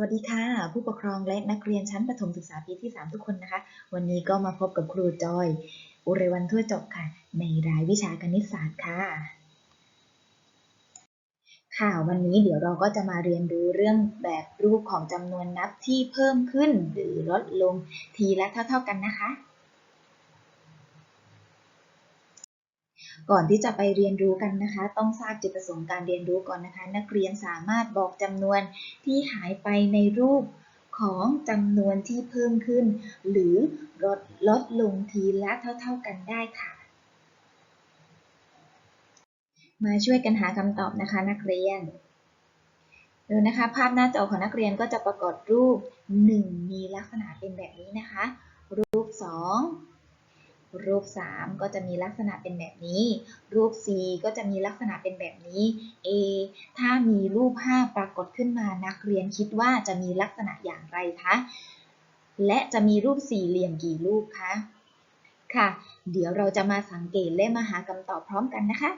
วัสดีค่ะ ผู้ปกครองและนักเรียนชั้นประถมศึกษาปีที่ 3 ทุกคนนะคะ วันนี้ก็มาพบกับครูจอย อุไรวันทั่วจบค่ะ ในรายวิชาคณิตศาสตร์ค่ะ ค่ะ วันนี้เดี๋ยวเราก็จะมาเรียนรู้เรื่องแบบรูปของจำนวนนับที่เพิ่มขึ้นหรือลดลงทีละเท่า ๆกันนะคะ ก่อนที่จะไปเรียนรู้กันนะคะ ต้องทราบจุดประสงค์การเรียนรู้ก่อนนะคะ นักเรียนสามารถบอกจำนวนที่หายไปในรูปของจำนวนที่เพิ่มขึ้น หรือลดลดลงทีละเท่า ๆกันได้ค่ะ มาช่วยกันหาคำตอบนะคะนักเรียนดูนะคะ ภาพหน้าจอของนักเรียนก็จะปรากฏรูป 1 มีลักษณะเป็นแบบนี้นะคะ รูป 2 รูป 3 ก็จะมีลักษณะเป็นแบบนี้ รูป 4 ก็จะมีลักษณะเป็นแบบนี้ A ถ้ามีรูป 5 ปรากฏขึ้นมานักเรียนคิดว่าจะมีลักษณะอย่างไรคะ และจะมีรูปสี่เหลี่ยมกี่รูปคะ ค่ะ เดี๋ยวเราจะมาสังเกตและมาหาคำตอบพร้อมกันนะคะ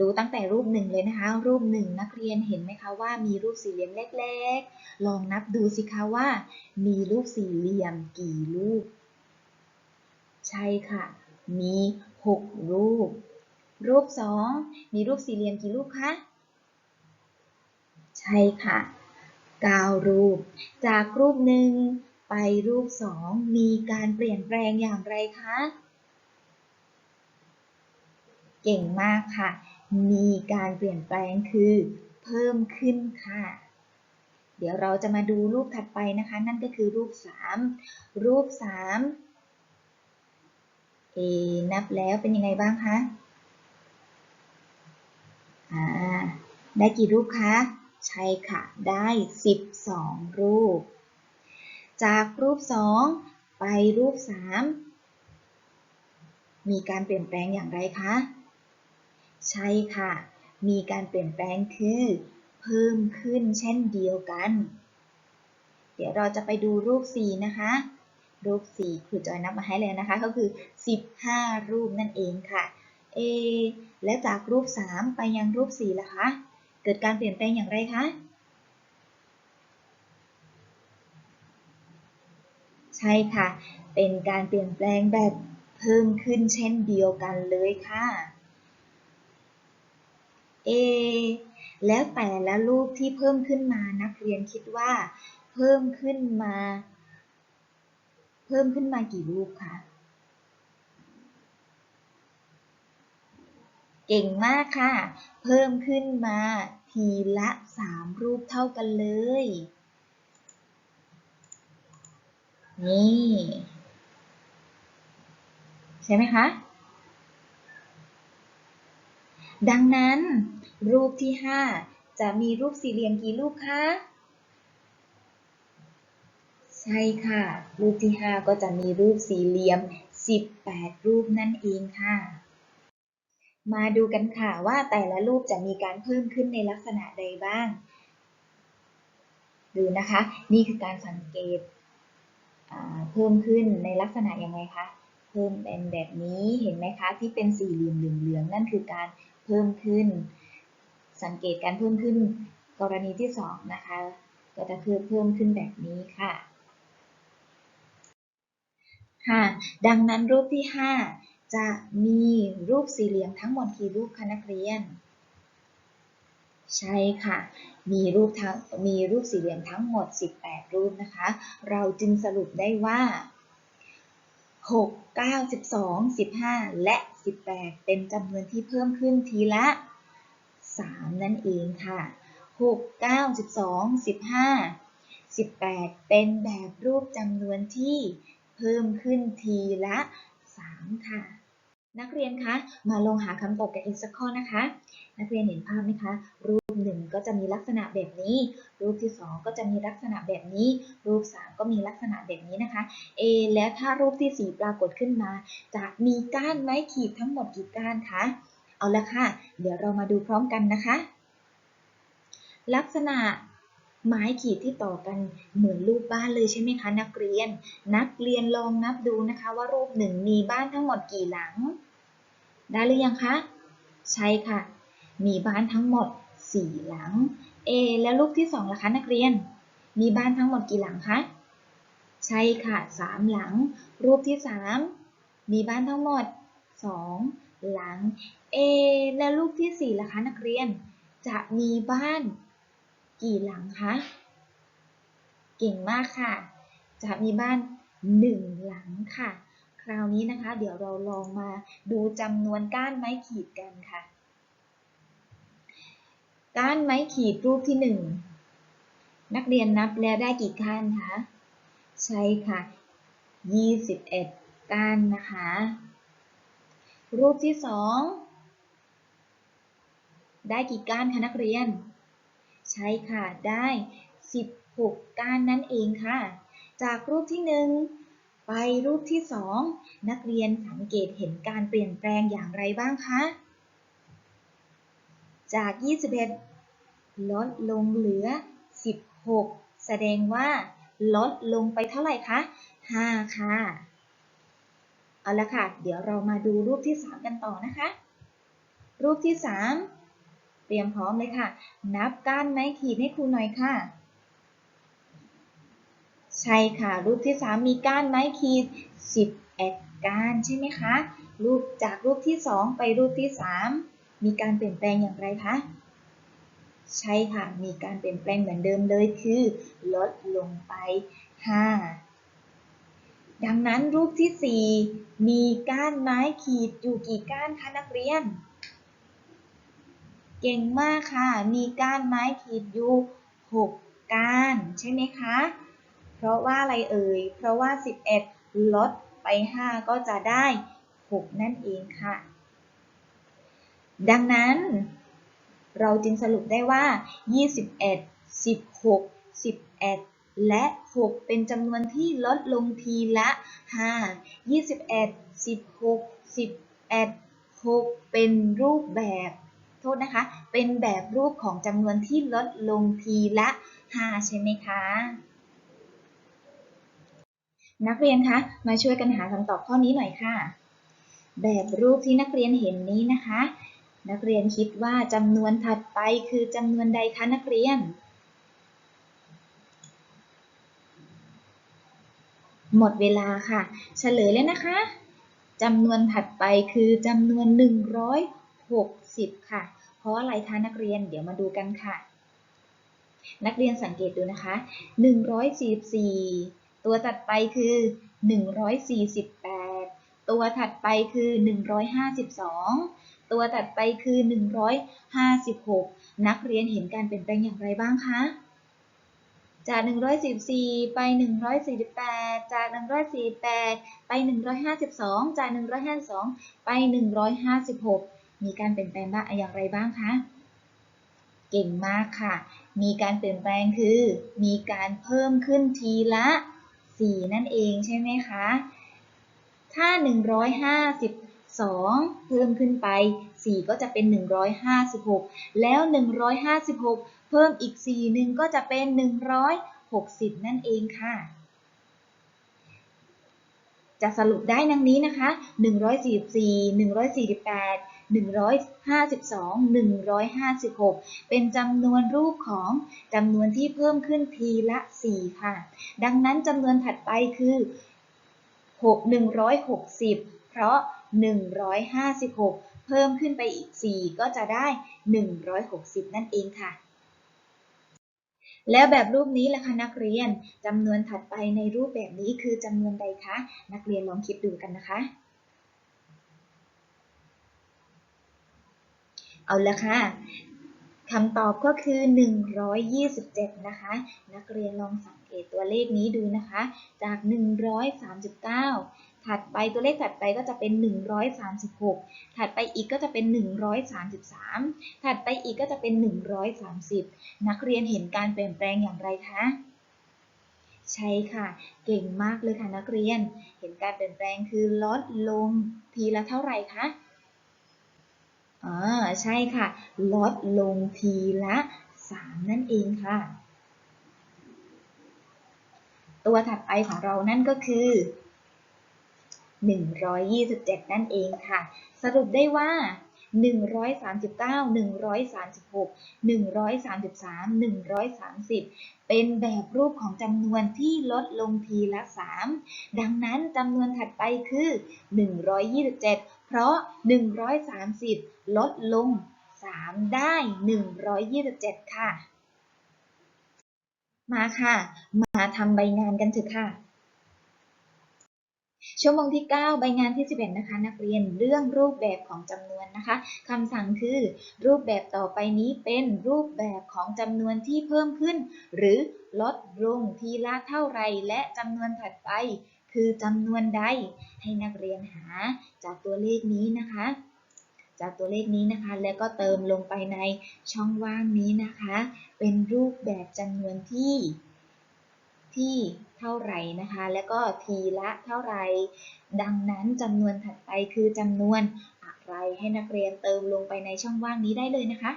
ดูตั้งแต่รูปหนึ่งเลยนะคะ รูปหนึ่งนักเรียนเห็นไหมคะว่ามีรูปสี่เหลี่ยมเล็ก ๆ ลองนับดูสิคะว่า มีรูปสี่เหลี่ยมกี่รูป ใช่ค่ะ มี 6 รูป รูป 2 มีรูปสี่เหลี่ยมกี่รูปคะ ใช่ค่ะ 9 รูป จากรูปหนึ่งไปรูป 2 มีการเปลี่ยนแปลงอย่างไรคะ เก่งมากค่ะ มีการเปลี่ยนแปลงคือ เพิ่มขึ้นค่ะเดี๋ยวเราจะมาดูรูปถัดไปนะคะ นั่นก็คือรูป 3 รูป 3 นับแล้วเป็นยังไงบ้างคะอ่าได้กี่รูปคะ ใช่ค่ะ ได้ 12 รูป จากรูป 2 ไปรูป 3 มีการเปลี่ยนแปลงอย่างไรคะ ใช่ค่ะ มีการเปลี่ยนแปลงคือ เพิ่มขึ้นเช่นเดียวกัน เดี๋ยวเราจะไปดูรูป 4 นะคะ รูป4ครูจอยนับมาให้เลยนะคะ ก็คือ 15 รูปนั่นเองค่ะ เอ และจากรูป 3 ไปยังรูป4ล่ะคะ เกิดการเปลี่ยนแปลงอย่างไรคะ ใช่ค่ะ เป็นการเปลี่ยนแปลงแบบเพิ่มขึ้นเช่นเดียวกันเลยค่ะ เอ แล้วแต่ละรูปที่เพิ่มขึ้นมานักเรียนคิดว่า เพิ่มขึ้นมา เพิ่มขึ้นมากี่รูปคะเก่งมากค่ะ เพิ่มขึ้นมาทีละ 3 รูปเท่ากันเลย นี่ ใช่ไหมคะ ดังนั้น รูปที่ 5 จะมีรูปสี่เหลี่ยมกี่รูปคะ ใช่ค่ะ รูปที่ 5 ก็จะมีรูปสี่เหลี่ยม 18 รูปนั่นเองค่ะ มาดูกันค่ะว่าแต่ละรูปจะมีการเพิ่มขึ้นในลักษณะใดบ้าง ดูนะคะ นี่คือการสังเกตเพิ่มขึ้นในลักษณะยังไงคะ เพิ่มเป็นแบบนี้เห็นไหมคะ ที่เป็นสี่เหลี่ยมเหลืองๆนั่นคือการเพิ่มขึ้น สังเกตการเพิ่มขึ้นกรณีที่ 2 นะคะ ก็จะคือเพิ่มขึ้นแบบนี้ค่ะ ค่ะ ดังนั้นรูปที่ 5 จะมีรูปสี่เหลี่ยมทั้งหมดกี่รูปคะนักเรียน ใช่ค่ะ มีรูปทั้งมีรูปสี่เหลี่ยมทั้งหมด 18 รูปนะคะ เราจึงสรุปได้ว่า 6 9 12 15 และ 18 เป็นจำนวนที่เพิ่มขึ้นทีละ 3 นั่นเองค่ะ 6 9 12 15 18 เป็นแบบรูปจำนวนที่ เพิ่มขึ้นทีละ 3 ค่ะ นักเรียนคะมาลองหาคำตอบกันอีกสักข้อนะคะ นักเรียนเห็นภาพไหมคะ รูปหนึ่งก็จะมีลักษณะแบบนี้ รูปที่ 2 ก็จะมีลักษณะแบบนี้ รูป 3 ก็มีลักษณะแบบนี้นะคะ A แล้วถ้ารูปที่ 4 ปรากฏขึ้นมา จะมีก้านไม้ขีดทั้งหมดกี่ก้านคะเอาละค่ะ เดี๋ยวเรามาดูพร้อมกันนะคะ ลักษณะ ไม้ขีดที่ต่อกันเหมือนรูปบ้านเลยใช่ไหมคะ นักเรียน นักเรียนลองนับดูนะคะว่ารูปหนึ่งมีบ้านทั้งหมดกี่หลัง ได้หรือยังคะ ใช่ค่ะ มีบ้านทั้งหมด4หลัง เอ แล้วรูปที่สองล่ะคะ นักเรียน มีบ้านทั้งหมดกี่หลังคะ ใช่ค่ะสามหลัง รูปที่สามมีบ้านทั้งหมดสองหลัง เอ แล้วรูปที่สี่ล่ะคะ นักเรียน จะมีบ้าน กี่หลังคะ เก่งมากค่ะ จะมีบ้านหนึ่งหลังค่ะ คราวนี้นะคะ เดี๋ยวเราลองมาดูจำนวนก้านไม้ขีดกันค่ะ ก้านไม้ขีดรูปที่หนึ่งนักเรียนนับแล้วได้กี่ก้านคะ ใช่ค่ะ 21 ก้านนะคะ รูปที่สองได้กี่ก้านคะนักเรียน ใช่ค่ะ ได้ 16 ก้านนั่นเองค่ะ จากรูปที่หนึ่งไปรูปที่สองนักเรียนสังเกตเห็นการเปลี่ยนแปลงอย่างไรบ้างคะ จาก 21 ลดลงเหลือ 16 แสดงว่า ลดลงไปเท่าไหร่คะ 5 ค่ะ เอาละค่ะ เดี๋ยวเรามาดูรูปที่ 3 กันต่อนะคะ รูปที่ 3 เตรียมพร้อมเลยค่ะ นับก้านไม้ขีดให้ครูหน่อยค่ะ ใช่ค่ะ รูปที่ 3 มีก้านไม้ขีด11ก้านใช่ไหมคะ รูปจากรูปที่ 2 ไปรูปที่ 3 มีการเปลี่ยนแปลงอย่างไรคะ ใช่ค่ะ มีการเปลี่ยนแปลงเหมือนเดิมเลยคือ ลดลงไป 5ดังนั้นรูปที่ 4 มีก้านไม้ขีดอยู่กี่ก้านคะนักเรียน เก่งมากค่ะ มีก้านไม้ขีดอยู่6ก้านใช่ไหมคะ เพราะว่าอะไรเอ่ย เพราะว่า 11 ลดไป 5 ก็จะได้ 6 นั่นเองค่ะ ดังนั้น เราจึงสรุปได้ว่า 21 16 11 และ 6 เป็นจำนวนที่ลดลงทีละ 5 21 16 11 6 เป็นรูปแบบ โทษนะคะ เป็นแบบรูปของจำนวนที่ลดลงทีละ 5 ใช่ไหมคะ นักเรียนคะมาช่วยกันหาคำตอบข้อนี้หน่อยค่ะ แบบรูปที่นักเรียนเห็นนี้นะคะ นักเรียนคิดว่าจำนวนถัดไปคือจำนวนใดคะนักเรียน หมดเวลาค่ะ เฉลยแล้วนะคะจำนวนถัดไปคือจำนวน 60 ค่ะ เพราะอะไรคะนักเรียนเดี๋ยวมาดูกันค่ะ นักเรียนสังเกตดูนะคะ 144 ตัวถัดไปคือ 148 ตัวถัดไปคือ 152 ตัวถัดไปคือ 156 นักเรียนเห็นการเปลี่ยนแปลงอย่างไรบ้างคะจาก144ไป 148 จาก 148 ไป 152 จาก 152 ไป 156 มีการเปลี่ยนแปลงบ้างอย่างไรบ้างคะ เก่งมากค่ะ มีการเปลี่ยนแปลงคือ มีการเพิ่มขึ้นทีละ 4 นั่นเองใช่ไหมคะ ถ้า 152 เพิ่มขึ้นไป 4 ก็จะเป็น 156 แล้ว 156 เพิ่มอีก 4 นึงก็จะเป็น 160 นั่นเองค่ะจะสรุปได้ดังนี้นะคะ 144 148 152 156 เป็นจำนวนรูปของจำนวนที่เพิ่มขึ้นทีละ 4 ค่ะ ดังนั้นจำนวนถัดไปคือ 6 160 เพราะ 156 เพิ่มขึ้นไปอีก 4 ก็จะได้ 160 นั่นเองค่ะแล้วแบบรูปนี้ล่ะคะนักเรียนจำนวนถัดไปในรูปแบบนี้คือจำนวนใดคะ นักเรียนลองคิดดูกันนะคะ เอาละค่ะคำตอบก็คือ 127 นะคะ นักเรียนลองสังเกตตัวเลขนี้ดูนะคะ จาก 139 ถัดไปตัวเลขถัดไปก็จะเป็น 136 ถัดไปอีกก็จะเป็น 133 ถัดไปอีกก็จะเป็น 130 นักเรียนเห็นการเปลี่ยนแปลงอย่างไรคะ ใช่ค่ะ เก่งมากเลยค่ะนักเรียน เห็นการเปลี่ยนแปลงคือลดลงทีละเท่าไหร่คะ อ่าใช่ค่ะ ลดลงทีละ 3 นั่นเองค่ะ ตัวถัดไปของเรานั่นก็คือ 127 นั่นเองค่ะ สรุปได้ว่า130เป็นแบบรูปของจำนวนที่ลดลงทีละ 3 ดังนั้นจำนวนถัดไปคือ 127เพ ราะ 130 ลดลง 3 ได้ 127 ค่ะ มาค่ะ มาทำใบงานกันเถอะค่ะ ชั่วโมงที่ 9 ใบงานที่ 11 นะคะ นักเรียนเรื่องรูปแบบของจำนวนนะคะคำสั่งคือรูปแบบต่อไปนี้เป็นรูปแบบของจำนวนที่เพิ่มขึ้น หรือลดลงทีละเท่าไรและจำนวนถัดไป คือจำนวนใดให้นักเรียนหาจากตัวเลขนี้นะคะ จากตัวเลขนี้นะคะ แล้วก็เติมลงไปในช่องว่างนี้นะคะ เป็นรูปแบบจำนวนที่ที่เท่าไหร่นะคะ แล้วก็ทีละเท่าไหร่ดังนั้นจำนวนถัดไปคือจำนวนอะไรให้นักเรียนเติมลงไปในช่องว่างนี้ได้เลยนะคะ